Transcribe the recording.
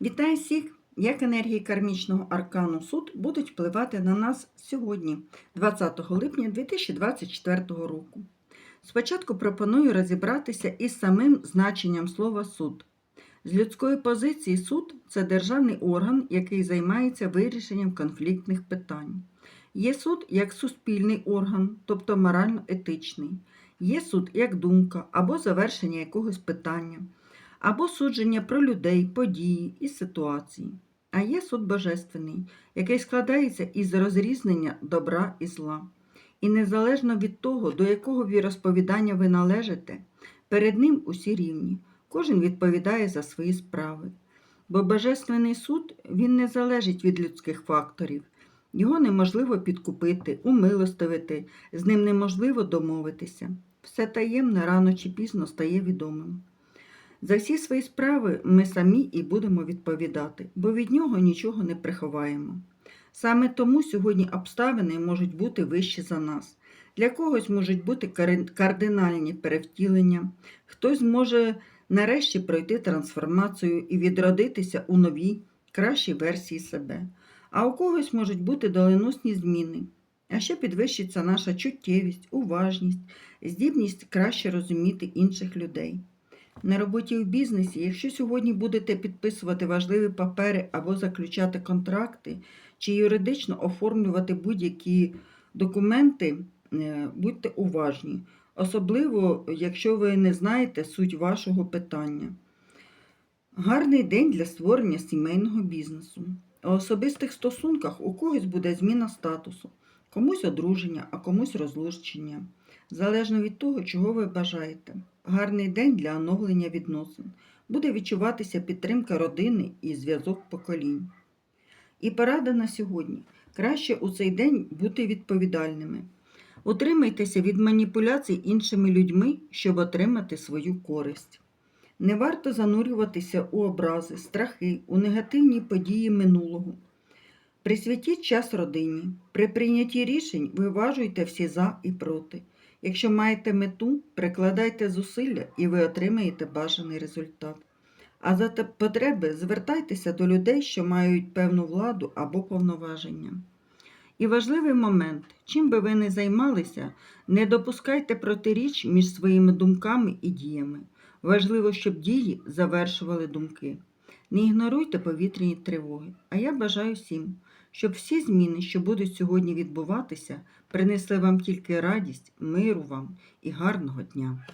Вітаю всіх! Як енергії кармічного аркану суд будуть впливати на нас сьогодні, 20 липня 2024 року. Спочатку пропоную розібратися із самим значенням слова суд. З людської позиції суд це державний орган, який займається вирішенням конфліктних питань. Є суд як суспільний орган, тобто морально-етичний. Є суд як думка або завершення якогось питання або судження про людей, події і ситуації. А є суд божественний, який складається із розрізнення добра і зла. І незалежно від того, до якого віросповідання ви належите, перед ним усі рівні, кожен відповідає за свої справи. Бо Божественний суд він не залежить від людських факторів, його неможливо підкупити, умилостивити, з ним неможливо домовитися. Все таємне рано чи пізно стає відомим. За всі свої справи ми самі і будемо відповідати, бо від нього нічого не приховаємо. Саме тому сьогодні обставини можуть бути вищі за нас. Для когось можуть бути кардинальні перевтілення, хтось може нарешті пройти трансформацію і відродитися у новій, кращій версії себе, а у когось можуть бути доленосні зміни. А ще підвищиться наша чуттєвість, уважність, здібність краще розуміти інших людей. На роботі у бізнесі, якщо сьогодні будете підписувати важливі папери або заключати контракти, чи юридично оформлювати будь-які документи, е, будьте уважні, особливо, якщо ви не знаєте суть вашого питання. Гарний день для створення сімейного бізнесу. У особистих стосунках у когось буде зміна статусу, комусь одруження, а комусь розлучення, залежно від того, чого ви бажаєте. Гарний день для оновлення відносин. Буде відчуватися підтримка родини і зв'язок поколінь. І порада на сьогодні. Краще у цей день бути відповідальними. Утримайтеся від маніпуляцій іншими людьми, щоб отримати свою користь. Не варто занурюватися у образи, страхи, у негативні події минулого. Присвятіть час родині. При прийнятті рішень виважуйте всі за і проти. Якщо маєте мету, прикладайте зусилля і ви отримаєте бажаний результат. А за потреби звертайтеся до людей, що мають певну владу або повноваження. І важливий момент, чим би ви не займалися, не допускайте протиріч між своїми думками і діями. Важливо, щоб дії завершували думки. Не ігноруйте повітряні тривоги. А я бажаю всім, щоб всі зміни, що будуть сьогодні відбуватися, принесли вам тільки радість, миру вам і гарного дня.